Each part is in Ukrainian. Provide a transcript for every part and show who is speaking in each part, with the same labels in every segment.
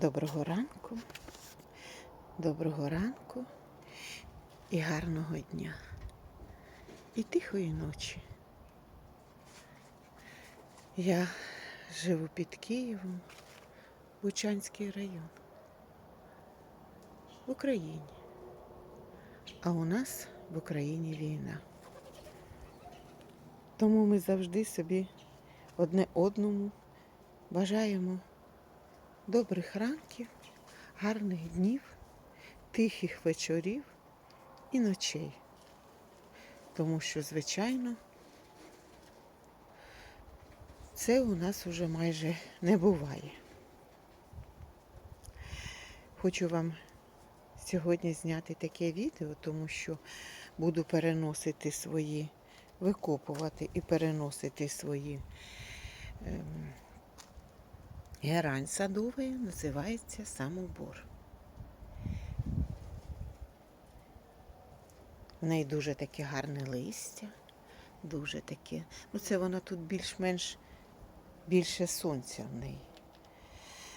Speaker 1: Доброго ранку, доброго ранку і гарного дня. І тихої ночі. Я живу під Києвом, Бучанський район, в Україні. А у нас в Україні війна. Тому ми завжди собі одне одному бажаємо добрих ранків, гарних днів, тихих вечорів і ночей. Тому що, звичайно, це у нас уже майже не буває. Хочу вам сьогодні зняти таке відео, тому що буду переносити свої, викопувати і переносити свої. Ем, Герань садовий називається самобор. В неї дуже таке гарне листя, дуже таке. Ну, це вона тут більш-менш більше сонця в неї.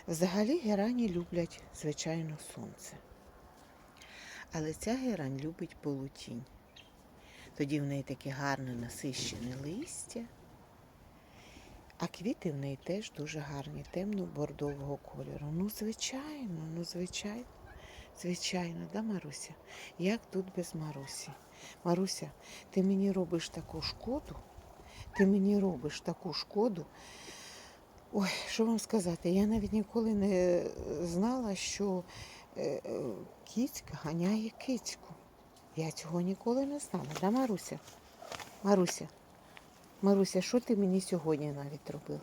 Speaker 1: Взагалі герані люблять, звичайно, сонце. Але ця герань любить полутінь. Тоді в неї таке гарне насищене листя. А квіти в неї теж дуже гарні, темно-бордового кольору. Ну, звичайно, ну, звичайно, звичайно, да, Маруся? Як тут без Марусі? Маруся, ти мені робиш таку шкоду, ти мені робиш таку шкоду. Ой, що вам сказати? Я навіть ніколи не знала, що е, е, кіцька ганяє кицьку. Я цього ніколи не знала, да, Маруся? Маруся. Маруся, що ти мені сьогодні навіть робила?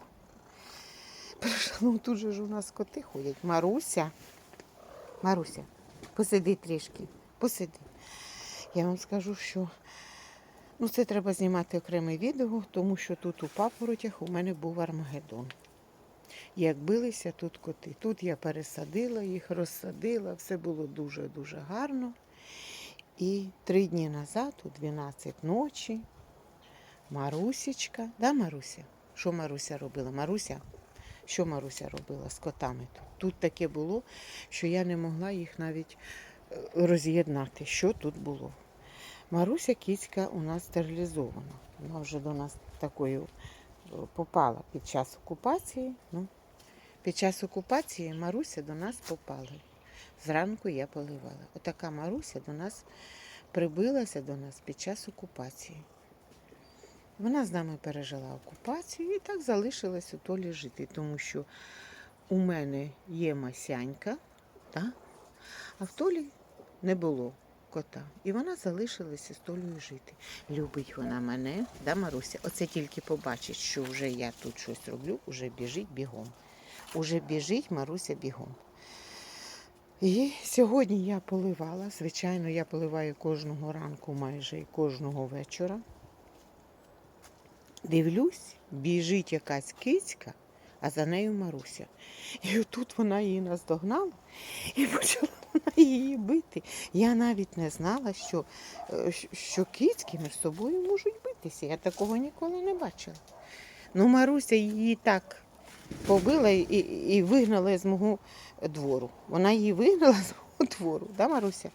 Speaker 1: Ну тут же ж у нас коти ходять. Маруся. Маруся, посиди трішки, посиди. Я вам скажу, що ну, це треба знімати окреме відео, тому що тут у папоротях у мене був Армагеддон. Як билися тут коти. Тут я пересадила їх, розсадила, все було дуже-дуже гарно. І три дні назад, у 12 ночі, Марусечка, да, Маруся? Що Маруся робила? Маруся? Що Маруся робила з котами тут? Тут таке було, що я не могла їх навіть е, роз'єднати, що тут було. Маруся кіцька у нас стерилізована. Вона вже до нас такою е, попала під час окупації. Ну, під час окупації Маруся до нас попала. Зранку я поливала. Отака Маруся до нас прибилася до нас під час окупації. Вона з нами пережила окупацію і так залишилась у Толі жити, тому що у мене є масянька, та? а в Толі не було кота. І вона залишилася з Толею жити. Любить вона мене, да, Маруся? Оце тільки побачить, що вже я тут щось роблю, уже біжить бігом. Уже біжить Маруся бігом. І сьогодні я поливала. Звичайно, я поливаю кожного ранку майже і кожного вечора. Дивлюсь, біжить якась кицька, а за нею Маруся. І отут вона її наздогнала і почала вона її бити. Я навіть не знала, що, е, що кицьки між собою можуть битися. Я такого ніколи не бачила. Ну, Маруся її так побила і, і, вигнала з мого двору. Вона її вигнала з мого двору, да, Маруся?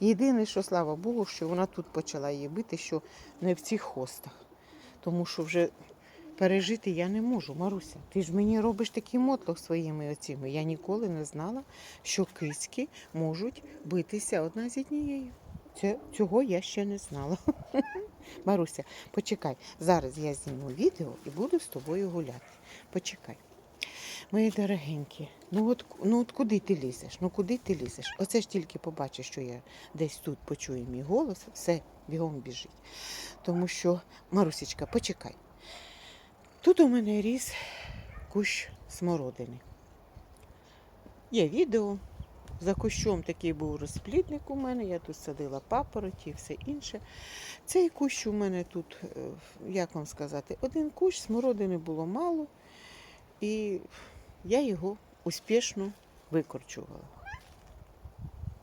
Speaker 1: Єдине, що слава Богу, що вона тут почала її бити, що не в цих хостах. Тому що вже пережити я не можу. Маруся, ти ж мені робиш такий мотлох своїми оціми. Я ніколи не знала, що киськи можуть битися одна з однією. Цього я ще не знала. Маруся, почекай. Зараз я зніму відео і буду з тобою гуляти. Почекай. Мої дорогенькі, ну от, ну от куди ти лізеш? Ну куди ти лізеш? Оце ж тільки побачиш, що я десь тут почую мій голос, все, бігом біжить. Тому що, Марусечка, почекай. Тут у мене ріс кущ смородини. Є відео. За кущом такий був розплідник у мене, я тут садила папороті і все інше. Цей кущ у мене тут, е, як вам сказати, один кущ, смородини було мало, і я його успішно викорчувала.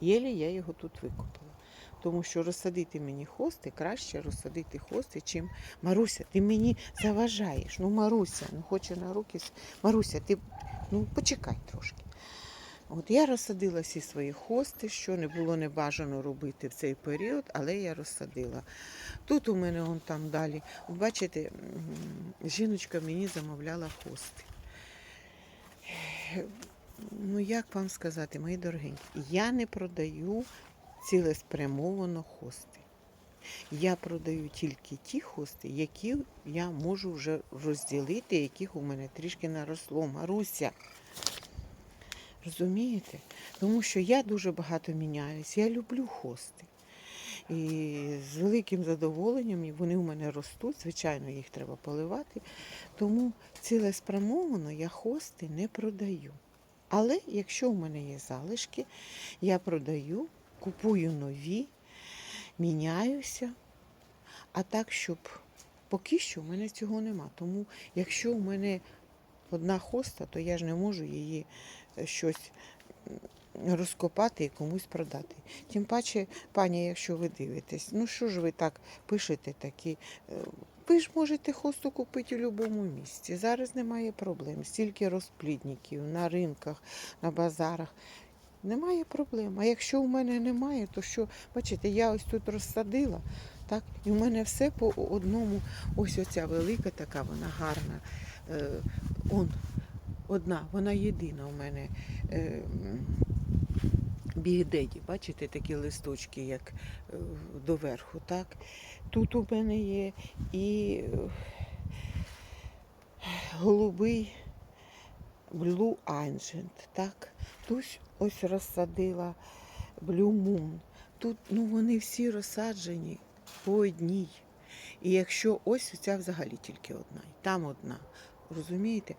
Speaker 1: Єлі я його тут викопала. Тому що розсадити мені хости, краще розсадити хости, чим Маруся, ти мені заважаєш. Ну, Маруся, ну хоче на руки. Маруся, ти ну почекай трошки. От я розсадила всі свої хости, що не було не бажано робити в цей період, але я розсадила. Тут у мене вон там далі. Бачите, жіночка мені замовляла хости. Ну, як вам сказати, мої дорогенькі, я не продаю цілеспрямовано хости. Я продаю тільки ті хости, які я можу вже розділити, яких у мене трішки наросло. Маруся. Розумієте? Тому що я дуже багато міняюсь, я люблю хости. І з великим задоволенням вони у мене ростуть, звичайно, їх треба поливати. Тому цілеспрямовано я хости не продаю. Але якщо у мене є залишки, я продаю, купую нові, міняюся. А так, щоб поки що в мене цього нема. Тому якщо у мене одна хоста, то я ж не можу її е, щось розкопати і комусь продати. Тим паче, пані, якщо ви дивитесь, ну що ж ви так пишете такі. е, Ви ж можете хосту купити у будь-якому місці. Зараз немає проблем. Стільки розплідників на ринках, на базарах. Немає проблем. А якщо у мене немає, то що, бачите, я ось тут розсадила, так, і в мене все по одному, ось оця велика така, вона гарна. Е, он, одна, вона єдина у мене. Е, Бігдеді, бачите, такі листочки, як е, доверху, так? Тут у мене є і е, голубий Blue Angent, так? Тут ось розсадила Blue Moon. Тут ну, вони всі розсаджені по одній. І якщо ось ця взагалі тільки одна, і там одна. Розумієте?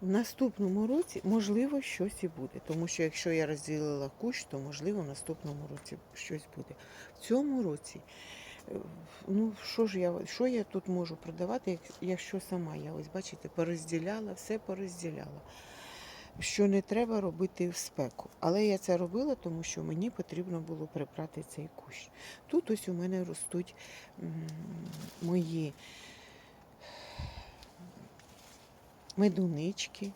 Speaker 1: В наступному році можливо щось і буде. Тому що якщо я розділила кущ, то можливо в наступному році щось буде. В цьому році, ну що ж я що я тут можу продавати, якщо сама я ось бачите, порозділяла, все порозділяла. Що не треба робити в спеку. Але я це робила, тому що мені потрібно було прибрати цей кущ. Тут ось у мене ростуть мої медунички,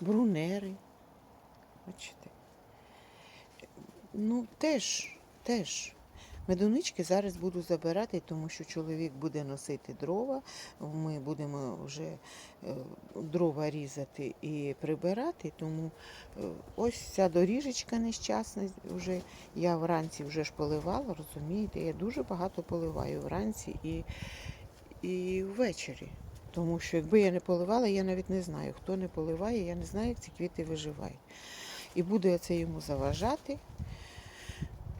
Speaker 1: брунери. Бачите? Ну, теж, теж. Медунички зараз буду забирати, тому що чоловік буде носити дрова. Ми будемо вже е, дрова різати і прибирати. Тому е, ось ця доріжечка нещасна. Вже я вранці вже ж поливала, розумієте? Я дуже багато поливаю вранці і, і ввечері. Тому що якби я не поливала, я навіть не знаю, хто не поливає, я не знаю, як ці квіти виживають. І буду я це йому заважати.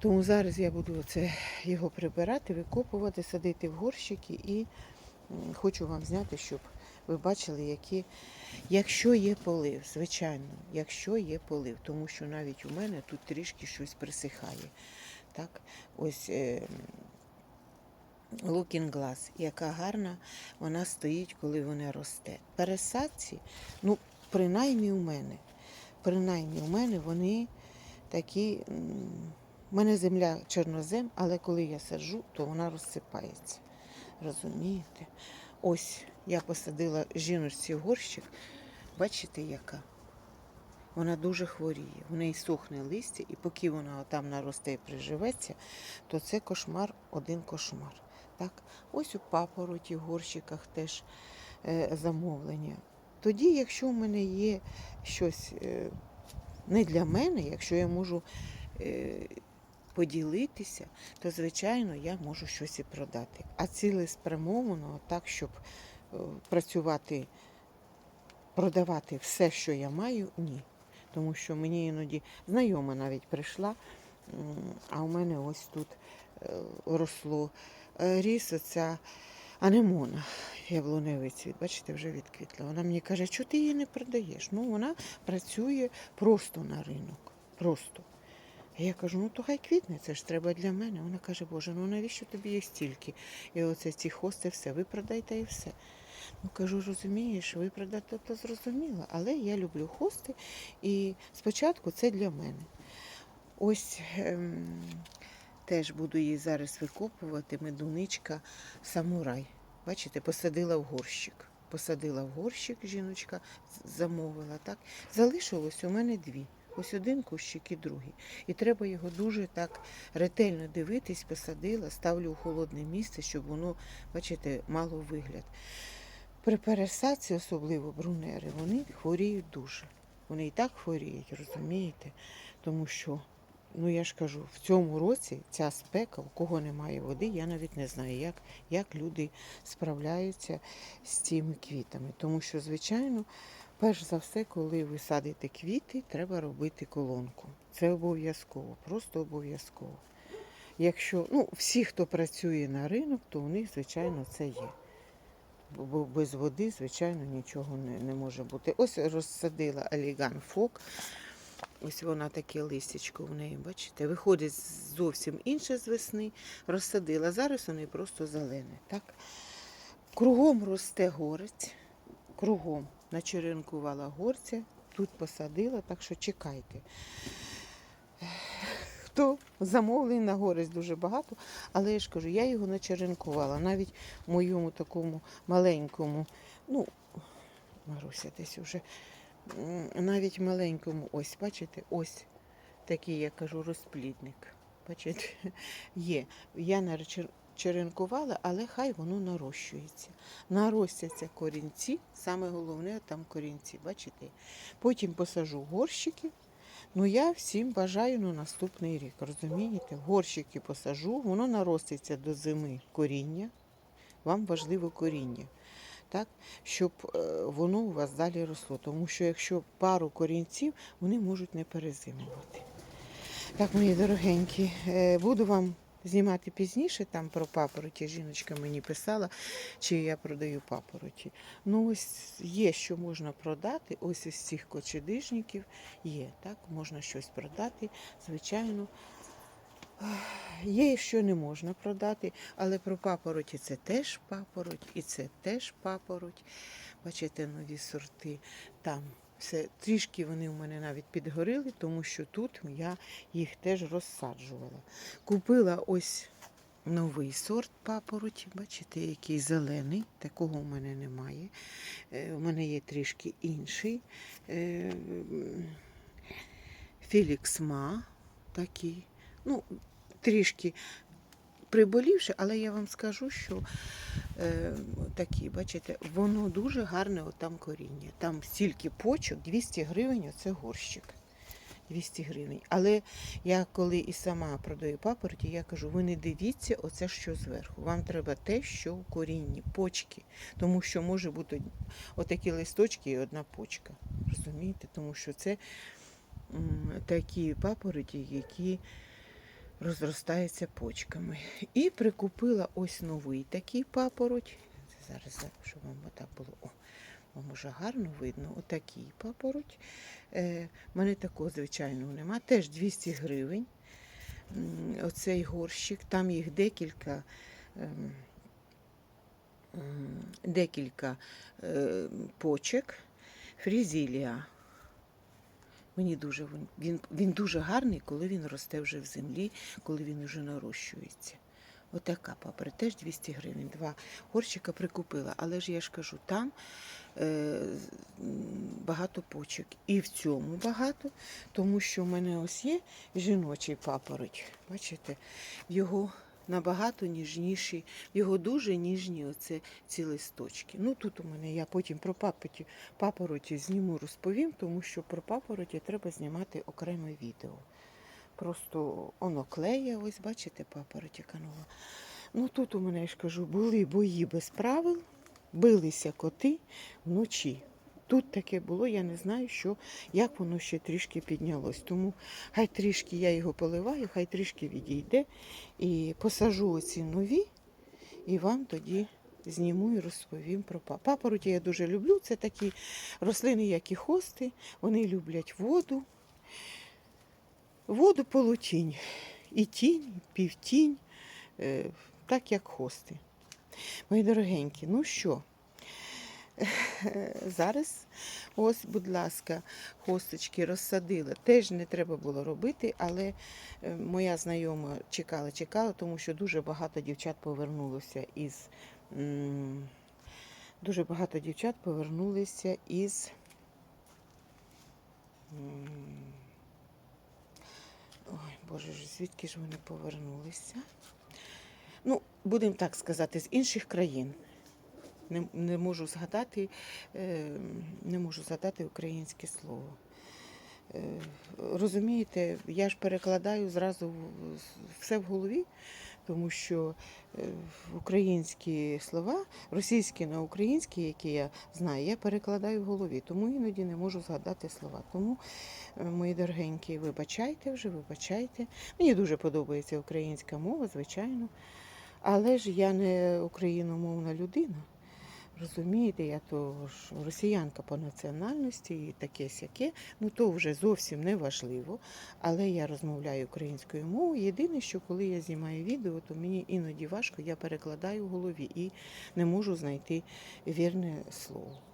Speaker 1: Тому зараз я буду це його прибирати, викопувати, садити в горщики і хочу вам зняти, щоб ви бачили, які, якщо є полив, звичайно, якщо є полив, тому що навіть у мене тут трішки щось присихає. Так, ось е, Looking Glass, яка гарна вона стоїть, коли вона росте. Пересадці, ну, принаймні у мене, принаймні у мене вони такі. У мене земля чорнозем, але коли я саджу, то вона розсипається. Розумієте? Ось я посадила жіночці горщик. Бачите, яка? Вона дуже хворіє. В неї сохне листя, і поки вона там наросте і приживеться, то це кошмар, один кошмар. Так? Ось у папороті, в горщиках теж е, замовлення. Тоді, якщо в мене є щось е, не для мене, якщо я можу е, поділитися, то звичайно я можу щось і продати. А цілеспрямовано так, щоб е, працювати, продавати все, що я маю, ні. Тому що мені іноді знайома навіть прийшла, а у мене ось тут е, росло е, ріс оця анемона, яблуневий цвіт, бачите, вже відквітла. Вона мені каже, що ти її не продаєш? Ну, вона працює просто на ринок. Просто. Я кажу, ну то хай квітне, це ж треба для мене. Вона каже, Боже, ну навіщо тобі є стільки? І оце ці хости, все, ви продайте і все. Ну кажу, розумієш, ви продати, то зрозуміло, але я люблю хости, і спочатку це для мене. Ось ем, теж буду її зараз викопувати, медуничка самурай. Бачите, посадила в горщик. Посадила в горщик, жіночка замовила, так? Залишилось у мене дві. Ось один кущик і другий. І треба його дуже так ретельно дивитись, посадила, ставлю у холодне місце, щоб воно, бачите, мало вигляд. При пересадці, особливо брунери, вони хворіють дуже. Вони і так хворіють, розумієте? Тому що, ну я ж кажу, в цьому році ця спека, у кого немає води, я навіть не знаю, як, як люди справляються з цими квітами. Тому що, звичайно, перш за все, коли ви садите квіти, треба робити колонку. Це обов'язково, просто обов'язково. Якщо ну, всі, хто працює на ринок, то у них, звичайно, це є. Бо- без води, звичайно, нічого не, не може бути. Ось розсадила Аліган Фок. Ось вона таке листячко в неї, бачите, виходить зовсім інше з весни. Розсадила. Зараз вони просто зелене. Так? Кругом росте горець. Кругом начеренкувала горця, тут посадила, так що чекайте. Хто замовлень на горець дуже багато, але я ж кажу, я його начеренкувала. Навіть моєму такому маленькому, ну, Маруся десь уже, навіть маленькому, ось, бачите, ось такий, я кажу, розплідник. Бачите, є. Я черенкувала, але хай воно нарощується. Наростяться корінці, саме головне там корінці, бачите? Потім посажу горщики. Ну, я всім бажаю на наступний рік, розумієте? Горщики посажу, воно нароститься до зими коріння. Вам важливо коріння, так? щоб е, воно у вас далі росло. Тому що якщо пару корінців, вони можуть не перезимувати. Так, мої дорогенькі, е, буду вам знімати пізніше там про папороті. Жіночка мені писала, чи я продаю папороті. Ну, ось є, що можна продати. Ось із цих кочедижників є. Так, можна щось продати, звичайно. Є, що не можна продати, але про папороті це теж папороть, і це теж папороть. Бачите, нові сорти. Там все трішки вони у мене навіть підгорили, тому що тут я їх теж розсаджувала. Купила ось новий сорт папороті, бачите, який зелений, такого у мене немає. Е, У мене є трішки інший. Е, Філікс Ма такий. Ну, трішки приболівши, але я вам скажу, що е, такі, бачите, воно дуже гарне отам коріння. Там стільки почок, 200 гривень оце горщик. 200 гривень. Але я коли і сама продаю папороті, я кажу, ви не дивіться оце, що зверху. Вам треба те, що в корінні, почки. Тому що може бути отакі листочки і одна почка. Розумієте? Тому що це м, такі папороті, які розростаються почками. І прикупила ось новий такий папороть. Зараз, щоб вам отак було. О, вам уже гарно видно. Отакий папороть. Е, мене такого, звичайного нема. Теж 200 гривень. Оцей горщик, там їх декілька. м, Декілька е, почек. Фрізілія. Мені дуже він, він, дуже гарний, коли він росте вже в землі, коли він вже нарощується. Отака папера, теж 200 гривень. Два горщика прикупила. Але ж я ж кажу, там е, багато почок. І в цьому багато, тому що в мене ось є жіночий папороть. Бачите, його набагато ніжніші, його дуже ніжні оце ці листочки. Ну тут у мене я потім про папороті, папороті зніму розповім, тому що про папороті треба знімати окреме відео. Просто воно клеє, ось бачите, папороть яка нова. Ну тут у мене я ж кажу, були бої без правил, билися коти вночі. Тут таке було, я не знаю, що, як воно ще трішки піднялось. Тому хай трішки я його поливаю, хай трішки відійде. І посажу оці нові, і вам тоді зніму і розповім про папороті. Папороті я дуже люблю. Це такі рослини, як і хости. Вони люблять воду. Воду полутінь. І тінь, і півтінь, е, так як хости. Мої дорогенькі, ну що? Зараз, ось, будь ласка, хосточки розсадила. Теж не треба було робити, але е, моя знайома чекала, чекала, тому що дуже багато дівчат повернулося із. Дуже багато дівчат повернулися із м, Боже звідки ж вони повернулися? Ну, будемо так сказати, з інших країн. Не, не можу згадати, е, не можу згадати українське слово. Е, розумієте, я ж перекладаю зразу все в голові, тому що е, українські слова, російські на українські, які я знаю, я перекладаю в голові, тому іноді не можу згадати слова. Тому, мої дорогенькі, вибачайте вже, вибачайте. Мені дуже подобається українська мова, звичайно. Але ж я не україномовна людина. Розумієте, я то ж росіянка по національності і таке сяке. Ну то вже зовсім не важливо. Але я розмовляю українською мовою. Єдине, що коли я знімаю відео, то мені іноді важко, я перекладаю в голові і не можу знайти вірне слово.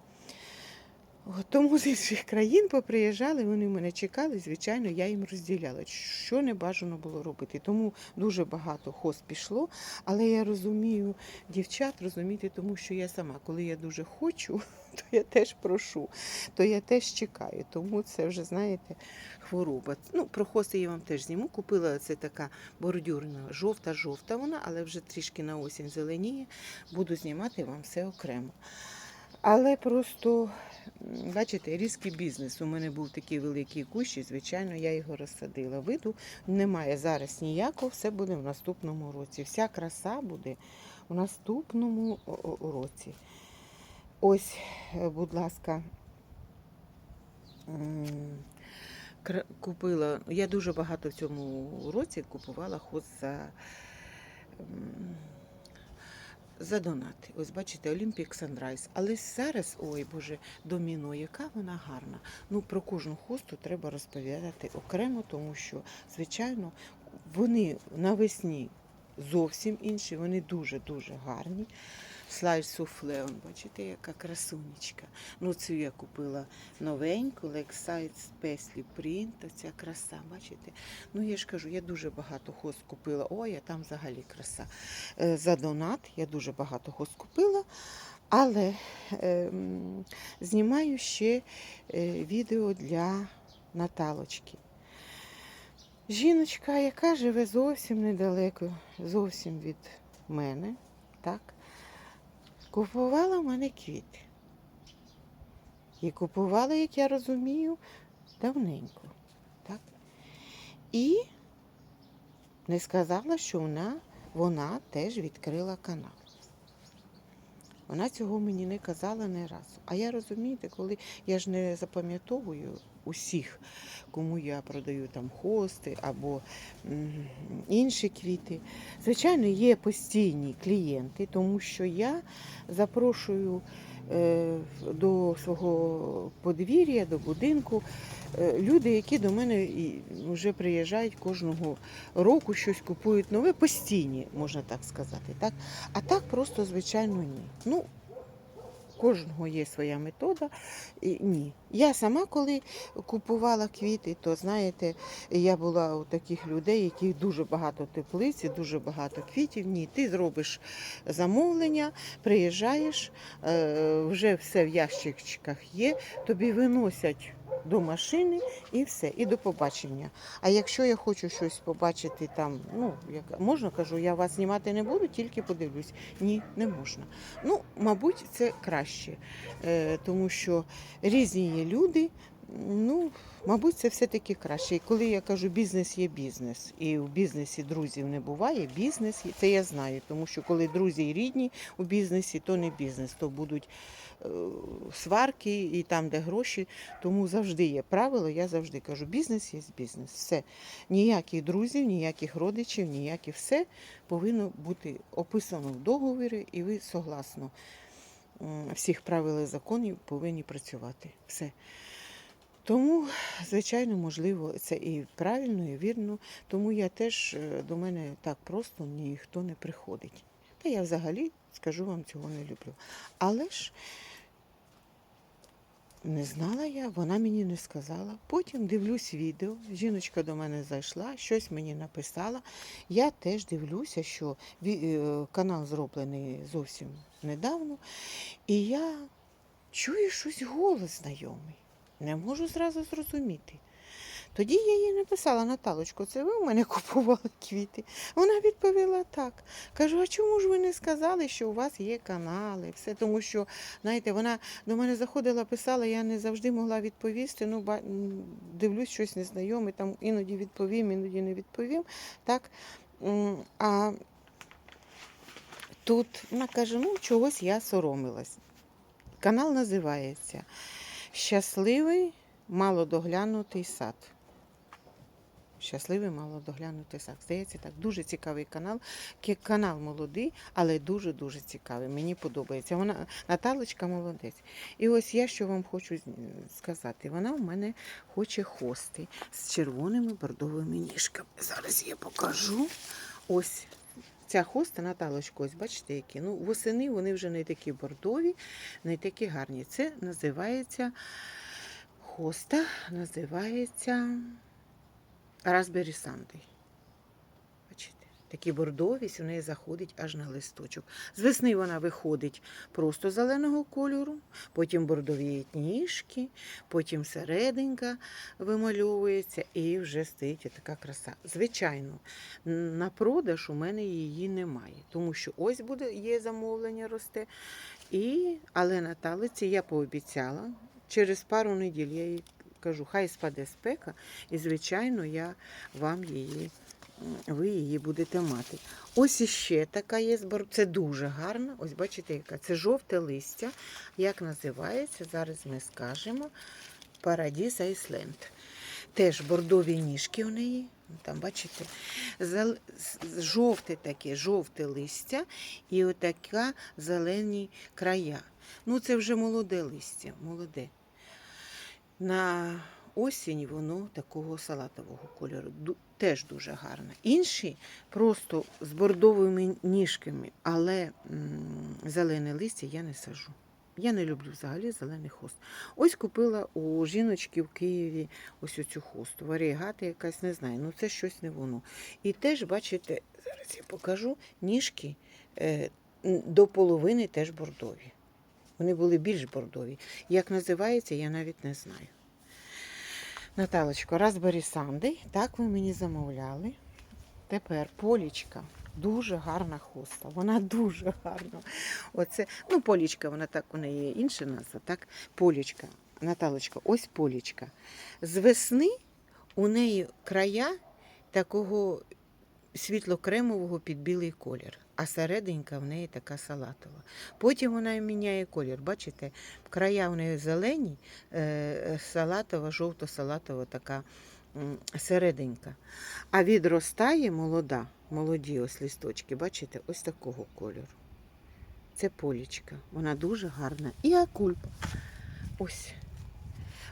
Speaker 1: Тому з інших країн поприїжджали, вони мене чекали, звичайно, я їм розділяла, що не бажано було робити. Тому дуже багато хост пішло, але я розумію дівчат, розумієте, тому що я сама, коли я дуже хочу, то я теж прошу, то я теж чекаю. Тому це вже, знаєте, хвороба. Ну, про хости я вам теж зніму. Купила це така бордюрна, жовта-жовта вона, але вже трішки на осінь зеленіє. Буду знімати вам все окремо. Але просто, бачите, різкий бізнес. У мене був такий великий кущ, і, звичайно, я його розсадила. Виду немає зараз ніякого, все буде в наступному році. Вся краса буде в наступному році. Ось, е, будь ласка, купила. Я дуже багато в цьому році купувала хоз за. За. Ось бачите, Olympic Sunrise. Але зараз, ой Боже, доміно, яка вона гарна. Ну про кожну хосту треба розповідати окремо, тому що, звичайно, вони навесні зовсім інші, вони дуже-дуже гарні. Слайд суфле, он, бачите, яка красунечка. Ну, цю я купила новеньку, Lakeside Specially Print, оця краса, бачите? Ну, я ж кажу, я дуже багато хост купила. Ой, а там взагалі краса. Е, За донат я дуже багато хост купила, але ем, знімаю ще е, відео для Наталочки. Жіночка, яка живе зовсім недалеко, зовсім від мене, так, купувала в мене квіти. І купувала, як я розумію, давненько. Так? І не сказала, що вона, вона теж відкрила канал. Вона цього мені не казала не раз. А я розумієте, коли я ж не запам'ятовую усіх, кому я продаю там хости або інші квіти. Звичайно, є постійні клієнти, тому що я запрошую до свого подвір'я, до будинку е, люди, які до мене вже приїжджають кожного року, щось купують нове, постійні, можна так сказати. Так? А так просто, звичайно, ні. Ну, кожного є своя метода. І, ні. Я сама, коли купувала квіти, то знаєте, я була у таких людей, яких дуже багато теплиці, дуже багато квітів. Ні, ти зробиш замовлення, приїжджаєш, е, вже все в ящичках є, тобі виносять до машини і все, і до побачення. А якщо я хочу щось побачити там, ну як можна, кажу, я вас знімати не буду, тільки подивлюсь. Ні, не можна. Ну, мабуть, це краще, е, тому що різні є люди. Ну, мабуть, це все-таки краще. І коли я кажу, бізнес є бізнес, і в бізнесі друзів не буває, бізнес це я знаю. Тому що коли друзі і рідні у бізнесі, то не бізнес, то будуть е, сварки і там, де гроші. Тому завжди є правило, я завжди кажу, бізнес є бізнес. Все. Ніяких друзів, ніяких родичів, ніяких все повинно бути описано в договорі, і ви согласно всіх правил і законів повинні працювати. Все. Тому, звичайно, можливо, це і правильно, і вірно. Тому я теж е, до мене так просто ніхто не приходить. Та я взагалі скажу вам цього не люблю. Але ж не знала я, вона мені не сказала. Потім дивлюсь відео. Жіночка до мене зайшла, щось мені написала. Я теж дивлюся, що е, канал зроблений зовсім недавно. І я чую щось голос знайомий. Не можу зразу зрозуміти. Тоді я їй написала, Наталочко, це ви у мене купували квіти? Вона відповіла так. Кажу, а чому ж ви не сказали, що у вас є канали? Все тому що, знаєте, вона до мене заходила, писала, я не завжди могла відповісти. Ну, дивлюсь, щось незнайоме, там іноді відповім, іноді не відповім. Так? А тут вона каже, ну чогось я соромилась. Канал називається Щасливий малодоглянутий сад. Щасливий малодоглянутий сад. Здається, так. Дуже цікавий канал. Канал молодий, але дуже-дуже цікавий. Мені подобається. Вона Наталочка молодець. І ось я що вам хочу сказати. Вона в мене хоче хости з червоними бордовими ніжками. Зараз я покажу. Ось ця хоста, Наталочка, ось бачите, які. Ну, восени вони вже не такі бордові, не такі гарні. Це називається хоста, називається Raspberry Sunday. Такі бордові, в неї заходить аж на листочок. З весни вона виходить просто зеленого кольору, потім бордовіють ніжки, потім серединка вимальовується і вже стоїть така краса. Звичайно, на продаж у мене її немає, тому що ось буде, є замовлення росте. І, але на талиці я пообіцяла, через пару неділь я їй кажу, хай спаде спека, і, звичайно, я вам її, ви її будете мати. Ось іще така є збор. Це дуже гарна. Ось бачите, яка це жовте листя. Як називається? Зараз ми скажемо. Парадіс Айсленд. Теж бордові ніжки у неї. Там, бачите, жовте таке, жовте листя і отака зелені края. Ну, це вже молоде листя, молоде. На осінь воно такого салатового кольору. Теж дуже гарно. Інші просто з бордовими ніжками, але зелене листя я не сажу. Я не люблю взагалі зелений хост. Ось купила у жіночки в Києві ось оцю хосту. Варієгата якась, не знаю, ну це щось не воно. І теж, бачите, зараз я покажу, ніжки е, до половини теж бордові. Вони були більш бордові. Як називається, я навіть не знаю. Наталочко, Raspberry Sunday, так ви мені замовляли. Тепер полічка. Дуже гарна хоста. Вона дуже гарна. Оце, ну, полічка, вона так, у неї є інша назва, так? Полічка. Наталочка, ось полічка. З весни у неї края такого світло-кремового під білий колір, а серединка в неї така салатова. Потім вона міняє колір. Бачите, края в неї зелені, е, салатова, жовто-салатова така серединка. А відростає молода, молоді ось листочки, бачите, ось такого кольору. Це полічка. Вона дуже гарна. І акульпа. Ось.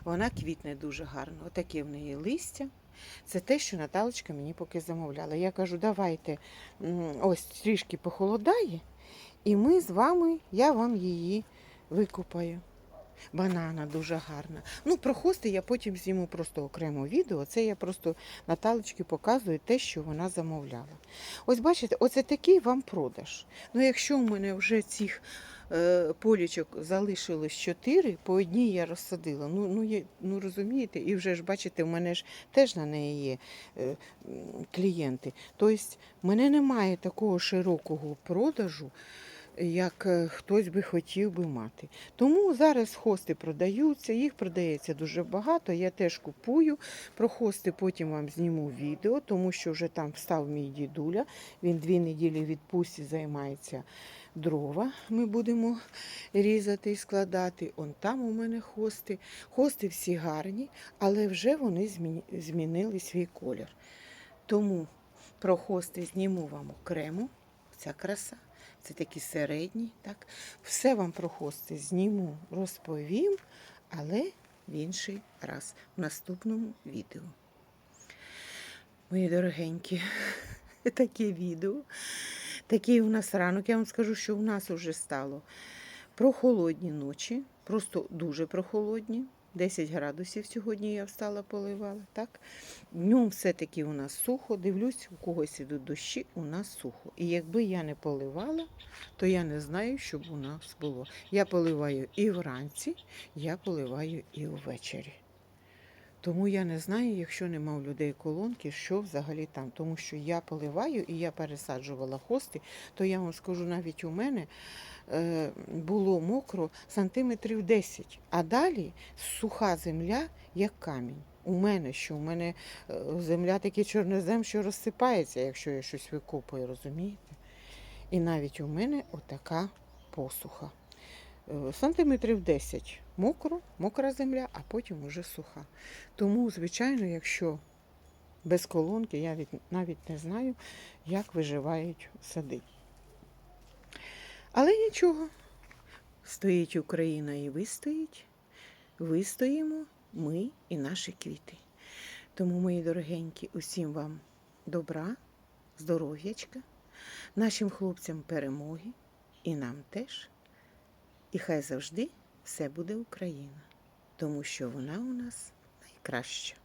Speaker 1: Вона квітне дуже гарно. Отаке в неї листя. Це те, що Наталочка мені поки замовляла. Я кажу, давайте ось трішки похолодає, і ми з вами, я вам її викупаю. Банана дуже гарна. Ну, про хости я потім зніму просто окремо відео. Це я просто Наталочці показую те, що вона замовляла. Ось бачите, оце такий вам продаж. Ну, якщо у мене вже цих полічок залишилось чотири, по одній я розсадила. Ну, ну, є, ну розумієте, і вже ж бачите, в мене ж теж на неї є е, клієнти. Тобто, в мене немає такого широкого продажу як е, хтось би хотів би мати. Тому зараз хости продаються, їх продається дуже багато. Я теж купую. Про хости потім вам зніму відео, тому що вже там встав мій дідуля. Він дві неділі відпустці займається дрова. Ми будемо різати і складати. Он там у мене хости. Хости всі гарні, але вже вони змінили свій колір. Тому про хости зніму вам окремо. Ця краса. Це такі середні. Так? Все вам про хости зніму, розповім, але в інший раз, в наступному відео. Мої дорогенькі, таке відео. Такий у нас ранок. Я вам скажу, що у нас вже стало прохолодні ночі, просто дуже прохолодні. 10 градусів сьогодні я встала, поливала. Так? Днем все-таки у нас сухо. Дивлюсь, у когось ідуть дощі, у нас сухо. І якби я не поливала, то я не знаю, що б у нас було. Я поливаю і вранці, я поливаю і ввечері. Тому я не знаю, якщо нема у людей колонки, що взагалі там. Тому що я поливаю і я пересаджувала хости, то я вам скажу, навіть у мене е, було мокро сантиметрів 10, а далі суха земля, як камінь. У мене що? У мене е, земля такий чорнозем, що розсипається, якщо я щось викопую, розумієте? І навіть у мене отака посуха. Е, Сантиметрів 10 мокро, мокра земля, а потім уже суха. Тому, звичайно, якщо без колонки, я від- навіть не знаю, як виживають сади. Але нічого, стоїть Україна і вистоїть, вистоїмо ми і наші квіти. Тому, мої дорогенькі, усім вам добра, здоров'ячка, нашим хлопцям перемоги і нам теж. І хай завжди все буде Україна, тому що вона у нас найкраща.